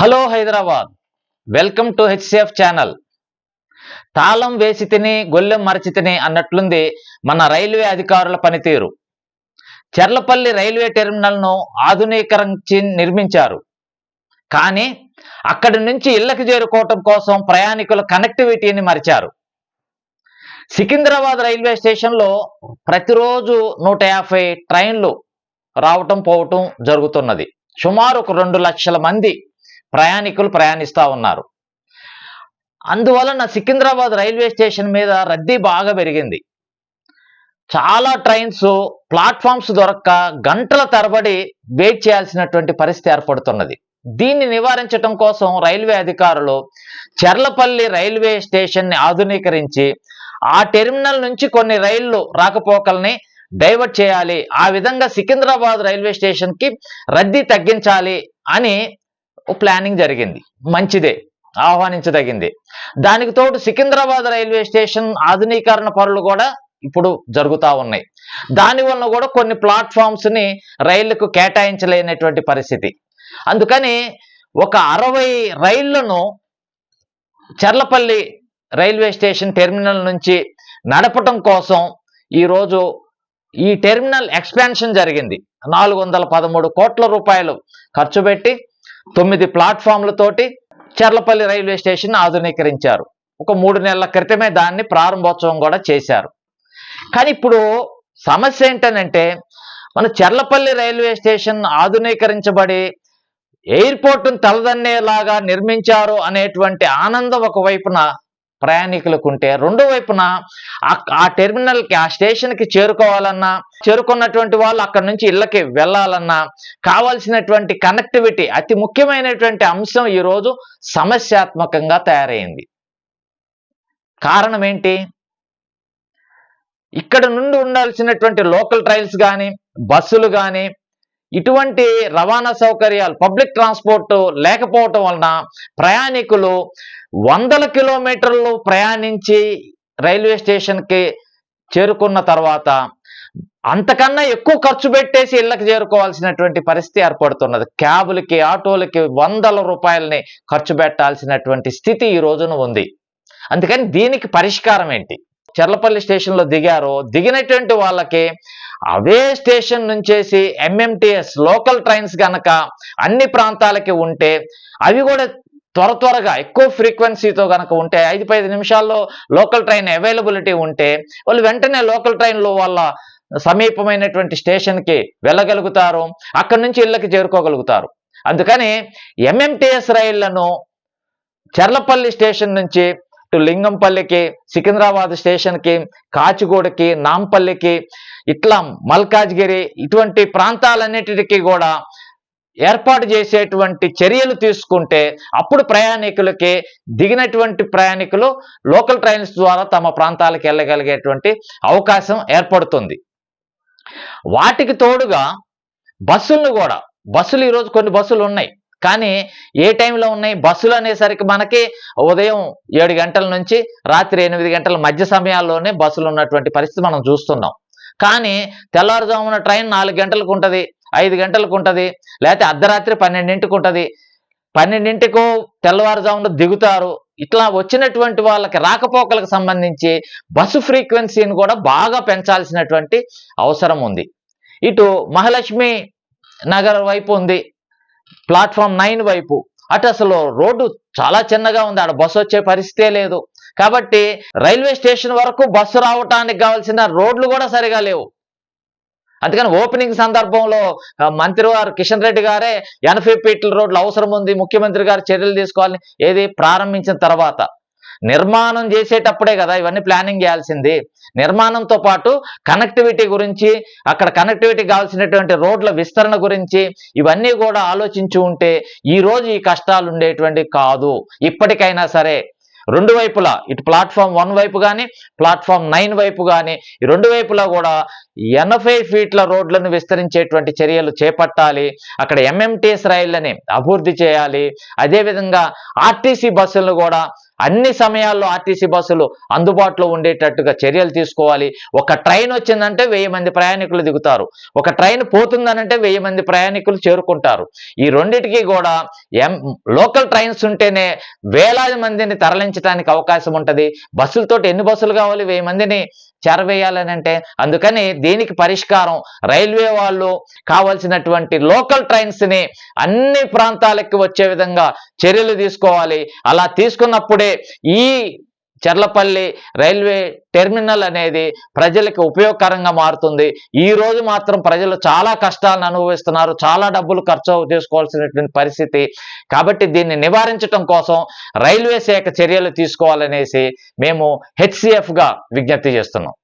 Hello Hyderabad. Welcome to HCF channel. తాళం వేసి తిని గొల్లెం మరచి తిని అన్నట్లుంది మన రైల్వే అధికారుల పనితీరు. చెర్లపల్లి రైల్వే టెర్మినల్ను ఆధునీకరించి నిర్మించారు. కానీ అక్కడి నుంచి ఇళ్ళకు చేరుకోవటం కోసం ప్రయాణికుల కనెక్టివిటీని మరిచారు. సికింద్రాబాద్ రైల్వే స్టేషన్లో ప్రతిరోజు నూట యాభై ట్రైన్లు రావటం పోవటం జరుగుతున్నది. సుమారు ఒక రెండు లక్షల మంది ప్రయాణికులు ప్రయాణిస్తూ ఉన్నారు. అందువలన సికింద్రాబాద్ రైల్వే స్టేషన్ మీద రద్దీ బాగా పెరిగింది. చాలా ట్రైన్స్ ప్లాట్ఫామ్స్ దొరక్క గంటల తరబడి వెయిట్ చేయాల్సినటువంటి పరిస్థితి ఏర్పడుతున్నది. దీన్ని నివారించడం కోసం రైల్వే అధికారులు చెర్లపల్లి రైల్వే స్టేషన్ని ఆధునీకరించి ఆ టెర్మినల్ నుంచి కొన్ని రైళ్ళు రాకపోకల్ని డైవర్ట్ చేయాలి. ఆ విధంగా సికింద్రాబాద్ రైల్వే స్టేషన్కి రద్దీ తగ్గించాలి అని ప్లానింగ్ జరిగింది. మంచిదే. ఆహ్వానించదగింది. దానికి తోడు సికింద్రాబాద్ రైల్వే స్టేషన్ ఆధునీకరణ పనులు కూడా ఇప్పుడు జరుగుతూ ఉన్నాయి. దానివల్ల కూడా కొన్ని ప్లాట్ఫామ్స్ని రైళ్ళకు కేటాయించలేనటువంటి పరిస్థితి. అందుకని ఒక అరవై రైళ్ళను చెర్లపల్లి రైల్వే స్టేషన్ టెర్మినల్ నుంచి నడపటం కోసం ఈరోజు ఈ టెర్మినల్ ఎక్స్పాన్షన్ జరిగింది. నాలుగు వందల పదమూడు కోట్ల రూపాయలు ఖర్చు పెట్టి తొమ్మిది ప్లాట్ఫామ్లతోటి చెర్లపల్లి రైల్వే స్టేషన్ ఆధునీకరించారు. ఒక మూడు నెలల క్రితమే దాన్ని ప్రారంభోత్సవం కూడా చేశారు. కానీ ఇప్పుడు సమస్య ఏంటనంటే మన చెర్లపల్లి రైల్వే స్టేషన్ ఆధునీకరించబడి ఎయిర్పోర్టును తలదన్నేలాగా నిర్మించారు అనేటువంటి ఆనందం ఒకవైపున ప్రయాణికులకు ఉంటే రెండో వైపున ఆ- టెర్మినల్కి టెర్మినల్కి ఆ స్టేషన్కి చేరుకోవాలన్నా చేరుకున్నటువంటి వాళ్ళు అక్కడ నుంచి ఇళ్ళకి వెళ్ళాలన్నా కావాల్సినటువంటి కనెక్టివిటీ అతి ముఖ్యమైనటువంటి అంశం ఈ రోజు సమస్యాత్మకంగా తయారైంది. కారణం ఏంటి ఇక్కడ నుండి ఉండాల్సినటువంటి లోకల్ ట్రైన్స్ కానీ బస్సులు కానీ ఇటువంటి రవాణా సౌకర్యాలు పబ్లిక్ ట్రాన్స్పోర్ట్ లేకపోవటం వలన ప్రయాణికులు వందల కిలోమీటర్లు ప్రయాణించి రైల్వే స్టేషన్కి చేరుకున్న తర్వాత అంతకన్నా ఎక్కువ ఖర్చు పెట్టేసి ఇళ్ళకి చేరుకోవాల్సినటువంటి పరిస్థితి ఏర్పడుతున్నది. క్యాబులకి ఆటోలకి వందల రూపాయలని ఖర్చు పెట్టాల్సినటువంటి స్థితి ఈ రోజున ఉంది. అందుకని దీనికి పరిష్కారం ఏంటి? చెర్లపల్లి స్టేషన్లో దిగారో దిగినటువంటి వాళ్ళకి అవే స్టేషన్ నుంచేసి ఎంఎంటిఎస్ లోకల్ ట్రైన్స్ గనక అన్ని ప్రాంతాలకి ఉంటే అవి కూడా త్వర త్వరగా ఎక్కువ ఫ్రీక్వెన్సీతో కనుక ఉంటే ఐదు పది నిమిషాల్లో లోకల్ ట్రైన్ అవైలబిలిటీ ఉంటే వాళ్ళు వెంటనే లోకల్ ట్రైన్లో వాళ్ళ సమీపమైనటువంటి స్టేషన్కి వెళ్ళగలుగుతారు అక్కడి నుంచి ఇళ్ళకి చేరుకోగలుగుతారు. అందుకని ఎంఎంటిఎస్ రైళ్ళను చెర్లపల్లి స్టేషన్ నుంచి ఇటు లింగంపల్లికి సికింద్రాబాద్ స్టేషన్కి కాచిగూడకి నాంపల్లికి ఇట్లా మల్కాజ్గిరి ఇటువంటి ప్రాంతాలన్నిటికీ కూడా ఏర్పాటు చేసేటువంటి చర్యలు తీసుకుంటే అప్పుడు ప్రయాణికులకి దిగినటువంటి ప్రయాణికులు లోకల్ ట్రైన్స్ ద్వారా తమ ప్రాంతాలకు వెళ్ళగలిగేటువంటి అవకాశం ఏర్పడుతుంది. వాటికి తోడుగా బస్సులను కూడా బస్సులు ఈరోజు కొన్ని బస్సులు ఉన్నాయి. కానీ ఏ టైంలో ఉన్నాయి? బస్సులు అనేసరికి మనకి ఉదయం ఏడు గంటల నుంచి రాత్రి ఎనిమిది గంటల మధ్య సమయాల్లోనే బస్సులు ఉన్నటువంటి పరిస్థితి మనం చూస్తున్నాం. కానీ తెల్లవారుజామున ట్రైన్ నాలుగు గంటలకు ఉంటుంది. ఐదు గంటలకు ఉంటుంది లేకపోతే అర్ధరాత్రి పన్నెండింటికి ఉంటుంది పన్నెండింటికు తెల్లవారుజామున దిగుతారు. ఇట్లా వచ్చినటువంటి వాళ్ళకి రాకపోకలకు సంబంధించి బస్సు ఫ్రీక్వెన్సీని కూడా బాగా పెంచాల్సినటువంటి అవసరం ఉంది ఇటు మహాలక్ష్మి నగర్ వైపు ఉంది ప్లాట్ఫామ్ నైన్ వైపు. అటు అసలు రోడ్డు చాలా చిన్నగా ఉంది ఆడ బస్సు వచ్చే పరిస్థితే లేదు. కాబట్టి రైల్వే స్టేషన్ వరకు బస్సు రావటానికి కావాల్సిన రోడ్లు కూడా సరిగా లేవు. అందుకని ఓపెనింగ్ సందర్భంలో మంత్రి వారు కిషన్ రెడ్డి గారే ఎనభై ఫీట్ల రోడ్లు అవసరం ఉంది ముఖ్యమంత్రి గారు చర్యలు తీసుకోవాలని ఏది ప్రారంభించిన తర్వాత. నిర్మాణం చేసేటప్పుడే కదా ఇవన్నీ ప్లానింగ్ చేయాల్సింది. నిర్మాణంతో పాటు కనెక్టివిటీ గురించి అక్కడ కనెక్టివిటీ కావాల్సినటువంటి రోడ్ల విస్తరణ గురించి ఇవన్నీ కూడా ఆలోచించి ఉంటే ఈ రోజు ఈ కష్టాలు ఉండేటువంటి కాదు. ఇప్పటికైనా సరే రెండు వైపులా ఇటు ప్లాట్ఫామ్ వన్ వైపు కానీ ప్లాట్ఫామ్ నైన్ వైపు కానీ ఈ రెండు వైపులా కూడా ఎనభై ఫీట్ల రోడ్లను విస్తరించేటువంటి చర్యలు చేపట్టాలి. అక్కడ ఎంఎంటీఎస్ రైళ్ళని అభివృద్ధి చేయాలి. అదేవిధంగా ఆర్టీసీ బస్సులను కూడా అన్ని సమయాల్లో ఆర్టీసీ బస్సులు అందుబాటులో ఉండేటట్టుగా చర్యలు తీసుకోవాలి. ఒక ట్రైన్ వచ్చిందంటే వెయ్యి మంది ప్రయాణికులు దిగుతారు. ఒక ట్రైన్ పోతుందనంటే వెయ్యి మంది ప్రయాణికులు చేరుకుంటారు. ఈ రెండిటికి కూడా ఎం లోకల్ ట్రైన్స్ ఉంటేనే వేలాది మందిని తరలించడానికి అవకాశం ఉంటుంది. బస్సులతోటి ఎన్ని బస్సులు కావాలి? వెయ్యి మందిని చేరవేయాలని అంటే అందుకని దీనికి పరిష్కారం రైల్వే వాళ్ళు కావాల్సినటువంటి లోకల్ ట్రైన్స్ని అన్ని ప్రాంతాలకి వచ్చే విధంగా చర్యలు తీసుకోవాలి. అలా తీసుకున్నప్పుడే ఈ చెర్లపల్లి రైల్వే టెర్మినల్ అనేది ప్రజలకు ఉపయోగకరంగా మారుతుంది. ఈ రోజు మాత్రం ప్రజలు చాలా కష్టాలను అనుభవిస్తున్నారు. చాలా డబ్బులు ఖర్చు చేసుకోవాల్సినటువంటి పరిస్థితి. కాబట్టి దీన్ని నివారించడం కోసం రైల్వే శాఖ చర్యలు తీసుకోవాలనేసి మేము హెచ్సిఎఫ్గా విజ్ఞప్తి చేస్తున్నాం.